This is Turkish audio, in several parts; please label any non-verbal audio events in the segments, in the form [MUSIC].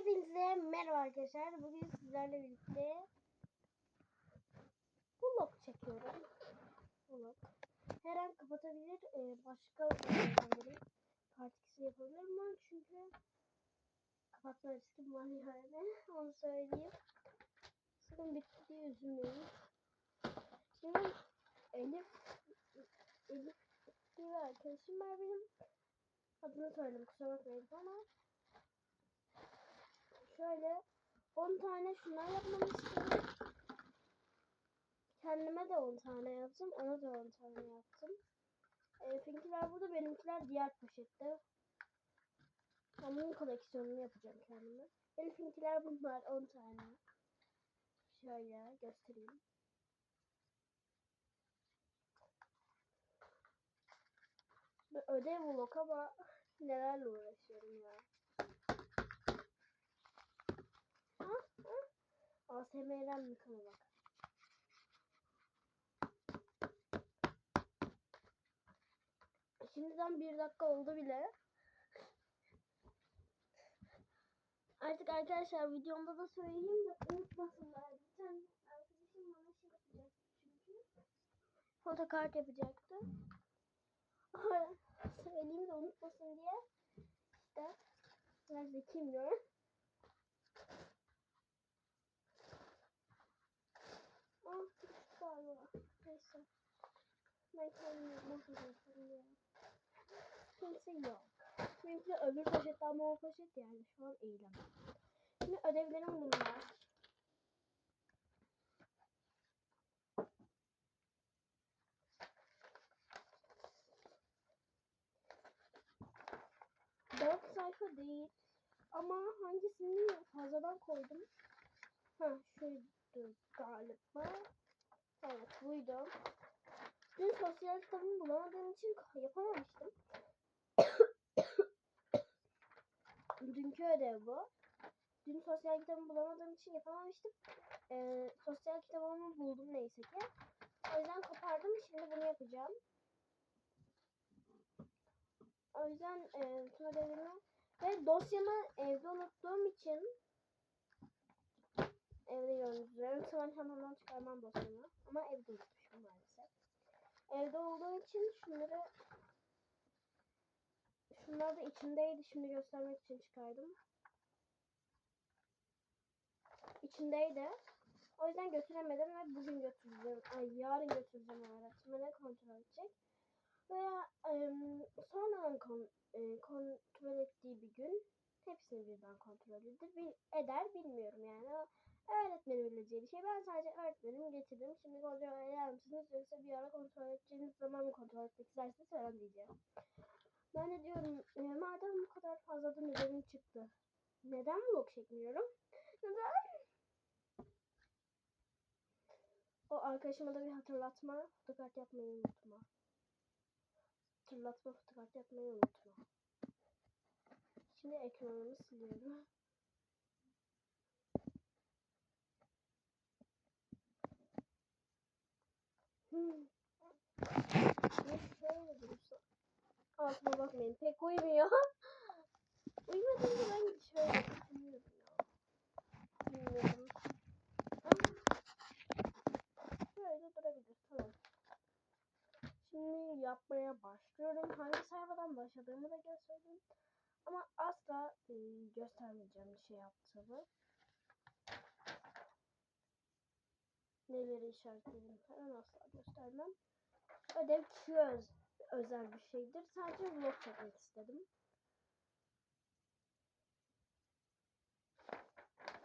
Hepinize merhaba arkadaşlar. Bugün sizlerle birlikte vlog çekiyorum. Vlog. Her an kapatabilir, e, başka bir şey yapabilirim. Part 2'si yapabilirim ama çünkü kapatma riskim var yani. [LAUGHS] Onu söyleyeyim. Sakın bitti diye üzülmeyin. Şimdi Elif Elif diye arkadaşım var benim. Adını söyledim kusura bakmayın ama şöyle 10 tane şundan yapmamı istedim. Kendime de 10 tane yaptım. Ona da 10 tane yaptım. E, Pinkiler burada, benimkiler diğer poşette. Bunun koleksiyonunu yapacağım kendime. Elif'inkiler bunlar 10 tane. Şöyle göstereyim. Bir ödev vlog ama nelerle uğraşıyorum ya. Ha? Ha? ASMR'den mi kana bak. Şimdiden bir dakika oldu bile. Artık arkadaşlar videomda da söyleyeyim de unutmasınlar. Bir tane arkadaşım bana şey yapacaktı çünkü. Fotokart yapacaktı. söyleyeyim de unutmasın diye. İşte biraz zekiyim diyorum. Ah düştü galiba. Neyse. Ben kendimi mahvedeceğim ya. Kimse yok. Benimki öbür poşette ama o poşet yani şu an eğilemem. Şimdi ödevlerim bunlar. Dört sayfa değil. Ama hangisini fazladan koydum? Ha şuydu galiba. Evet buydu. Dün sosyal kitabımı bulamadığım için yapamamıştım. [COUGHS] Dünkü ödev bu. Dün sosyal kitabımı bulamadığım için yapamamıştım. Ee, sosyal kitabımı buldum neyse ki. O yüzden kopardım. Şimdi bunu yapacağım. O yüzden e, bütün ödevimi ve dosyamı evde unuttuğum için evde gördüğünüz üzere sonra çantamdan çıkarmam dosyamı. Ama evde unutmuşum maalesef. Evde olduğu için şunları şunlar da içindeydi. Şimdi göstermek için çıkardım. İçindeydi. O yüzden götüremedim ve bugün götüreceğim. Ay yarın götüreceğim öğretmene kontrol edecek. Veya e, sonradan kon, e, kontrol ettiği bir gün hepsini birden kontrol bil, eder bilmiyorum yani. O öğretmenin bileceği bir şey. Ben sadece öğretmenim getirdim. Şimdi kontrol eder misiniz yoksa bir ara kontrol edeceğiniz zaman mı kontrol etmek isterseniz falan diyeceğim. Ben de diyorum e, madem bu kadar fazladan ödevim çıktı. Neden vlog çekmiyorum? Neden? O arkadaşıma da bir hatırlatma. Fotokart yapmayı unutma. Hatırlatma fotokart yapmayı unutma. Şimdi ekranımı siliyorum. Hmm. Şöyle. Altıma bakmayın pek uymuyor. Uymadığında ben şöyle düşünüyorum ya. Bilmiyorum. Böyle durabilir tamam. Şimdi yapmaya başlıyorum. Hangi sayfadan başladığımı da göstereyim. Ama asla e, göstermeyeceğim şey yaptığımı. Neleri işaretledim falan asla göstermem. Ödev Q özel bir şeydir. Sadece vlog çekmek istedim.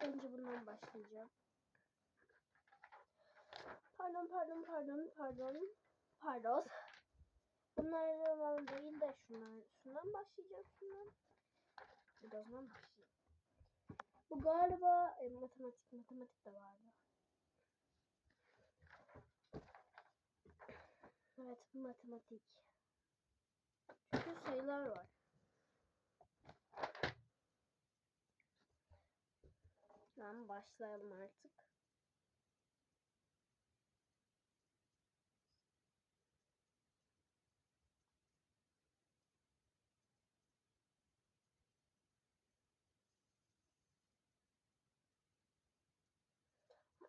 Önce bundan başlayacağım. Pardon, pardon, pardon, pardon. Pardon. Bunlardan değil de şunlar. Şundan başlayacağım. Şundan. Bir de o zaman başlayayım. Bu galiba e, matematik, matematik de vardı. Evet, matematik. Çünkü sayılar var. Tamam, başlayalım artık.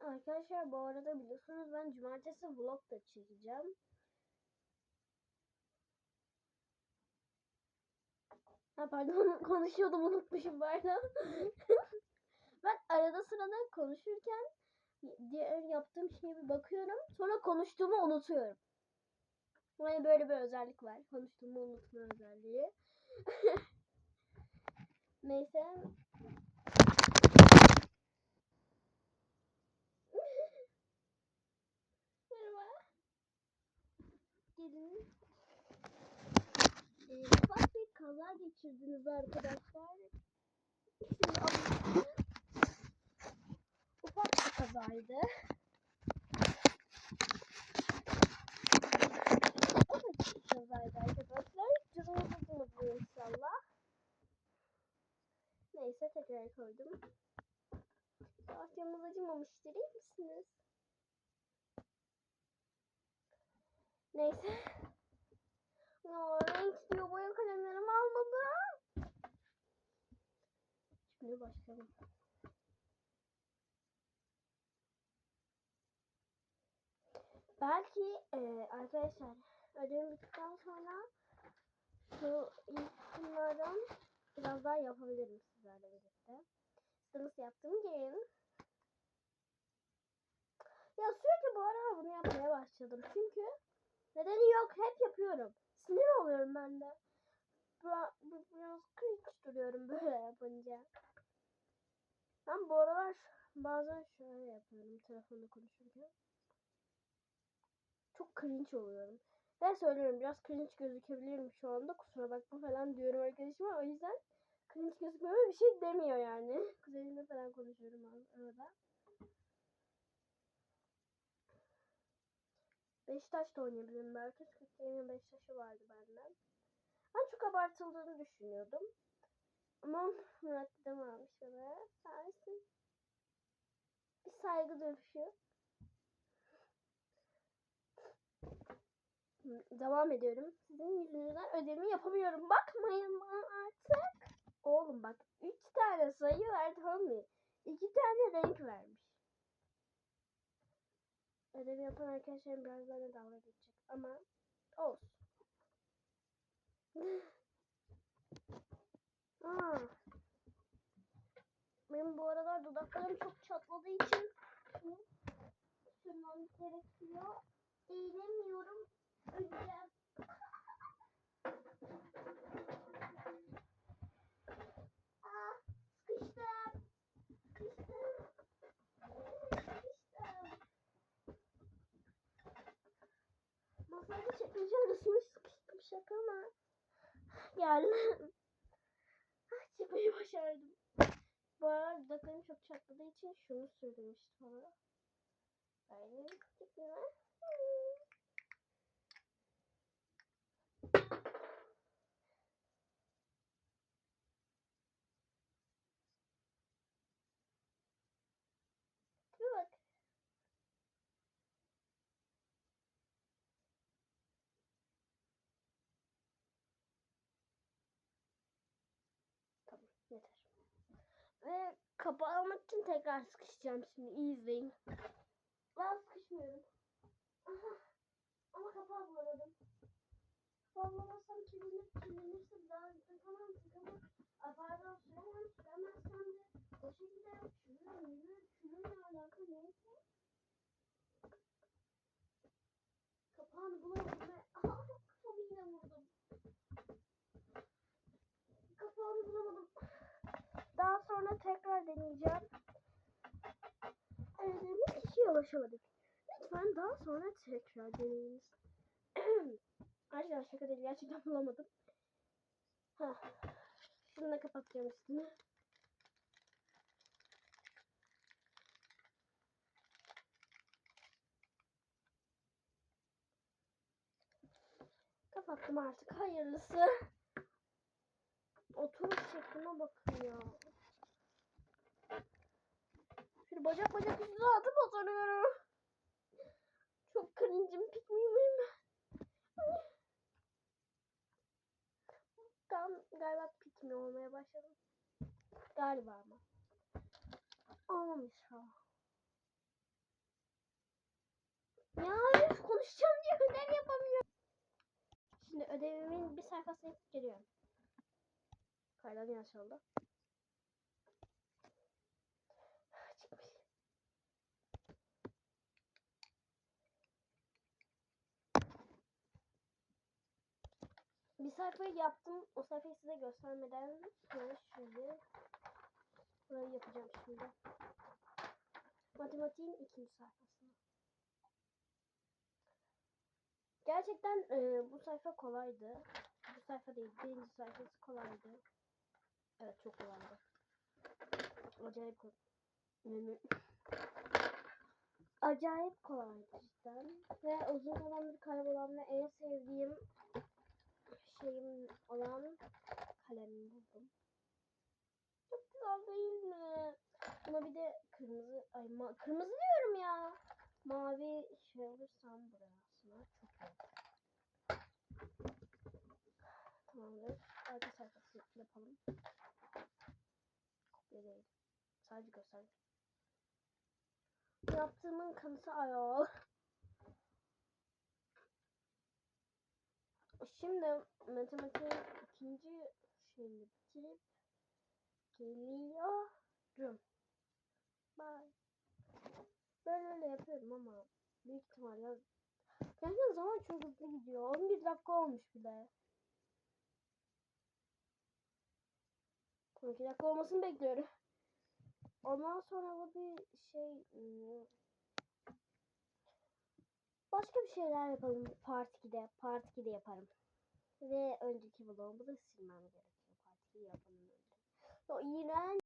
Arkadaşlar bu arada biliyorsunuz ben cumartesi vlog da çekeceğim. Ha pardon [LAUGHS] konuşuyordum unutmuşum pardon. [LAUGHS] ben arada sırada konuşurken diğer yaptığım şeye bir bakıyorum. Sonra konuştuğumu unutuyorum. Yani böyle bir özellik var. Konuştuğumu unutma özelliği. [LAUGHS] Neyse. Merhaba. Gelin. Ee, ufak bir kaza geçirdiniz arkadaşlar. Şimdi anlatayım. ufak bir kazaydı. Ufak bir kazaydı arkadaşlar. Canımız acımadı inşallah. Neyse tekrar koydum. Asyamız acımamıştır iyi misiniz? Neyse. Ya renk diyor boya kalemlerimi almadım. Şimdi başlayalım. Belki e, arkadaşlar ödevim bittikten sonra şu ilk biraz daha yapabilirim sizlerle birlikte. Nasıl yaptığımı gelin. Ya sürekli bu aralar bunu yapmaya başladım. Çünkü nedeni yok. Hep yapıyorum. Sinir oluyorum ben de. Biraz, biraz cringe duruyorum böyle yapınca. Ben bu aralar bazen şöyle yapıyorum telefonda konuşurken. Çok cringe oluyorum. Ben söylüyorum biraz cringe gözükebilirim şu anda. Kusura bakma falan diyorum arkadaşıma. O yüzden cringe gözükmeme bir şey demiyor yani. [LAUGHS] Kuzenimle falan konuşuyorum arada. Beşiktaş da oynayabilirim belki. Türkiye'nin Beşiktaş'ı vardı benden. Ben çok abartıldığını düşünüyordum. Ama Murat dedem almış bana. Sensin. Bir saygı duruşu. Devam ediyorum. Sizin yüzünüzden ödevimi yapamıyorum. Bakmayın bana artık. Oğlum bak. Üç tane sayı ver tamam mı? İki tane renk vermiş. Ödevi yapan arkadaşlarım biraz bana dalga geçecek. Ama olsun. Aa. [LAUGHS] Benim bu aralar dudaklarım çok çatladığı için sürmem gerekiyor. Eğilemiyorum. Öleceğim. Aa, sıkıştım. Sıkıştım. Sıkıştım. Çekmece arasında sıkıştım şaka mı? Geldim. Ah, Çıkmayı başardım. Bu arada dudaklarım çok çatladığı için şunu sürdüm işte bana. Böyle çıkma. Bir bak. Tamam yeter. Ve kapağı almak için tekrar sıkışacağım şimdi. İyi izleyin. Ben sıkışmıyorum. Aha. Ama kapağı bulamadım. Kapağı bulamazsam kirlenir, kirlenirse daha takamam, takamam. Ay pardon süremem, süremezsem de o şekilde çürür, yürür, çürürle alakalı neyse. Kapağını bulamadım ve aha kafamı yine vurdum. Kapağını bulamadım. Tekrar deneyeceğim. Aradığımız kişiye ulaşamadık. Lütfen daha sonra tekrar deneyiniz. [CLEARS THROAT] Arkadaşlar şaka değil gerçekten bulamadım. Ha. Şunu da kapatacağım üstünü. Kapattım artık hayırlısı. Oturuş şekline bakın ya. Bacak bacak üstüne atıp oturuyorum. Çok cringe'im pik miyim ben? Gal galiba pik mi olmaya başladım. Galiba ama. Olmamış ha. Ya konuşacağım diye ödev yapamıyorum. Şimdi ödevimin bir sayfasını geliyorum. Kaydan yanlış sayfayı yaptım. O sayfayı size göstermeden şöyle şöyle burayı yapacağım şimdi. Matematiğin ikinci sayfasını. Gerçekten e, bu sayfa kolaydı. Bu sayfa değil, birinci sayfası kolaydı. Evet çok kolaydı. Acayip kolay. Yani acayip kolaydı cidden. Ve uzun zamandır kaybolan ve en sevdiğim şeyim olan kalemimi buldum. Çok güzel değil mi? Buna bir de kırmızı, ay ma- kırmızı diyorum ya. Mavi şey alırsam buraya aslında çok iyi. Tamamdır. Arka sayfası yapalım. Kopya. Sadece gösterge. Yaptığımın kanıtı ayol. Şimdi matematiğin ikinci şeyini bitirip geliyorum. Bye. Böyle öyle yapıyorum ama büyük ihtimalle Gerçekten zaman çok hızlı gidiyor. 11 dakika olmuş bile. 12 dakika olmasını bekliyorum. Ondan sonra da bir şey ıı, başka bir şeyler yapalım part 2'de. Part 2'de yaparım. Ve önceki vlogumu da silmem gerekiyor. Part 2'yi yapalım önce. O iğrenç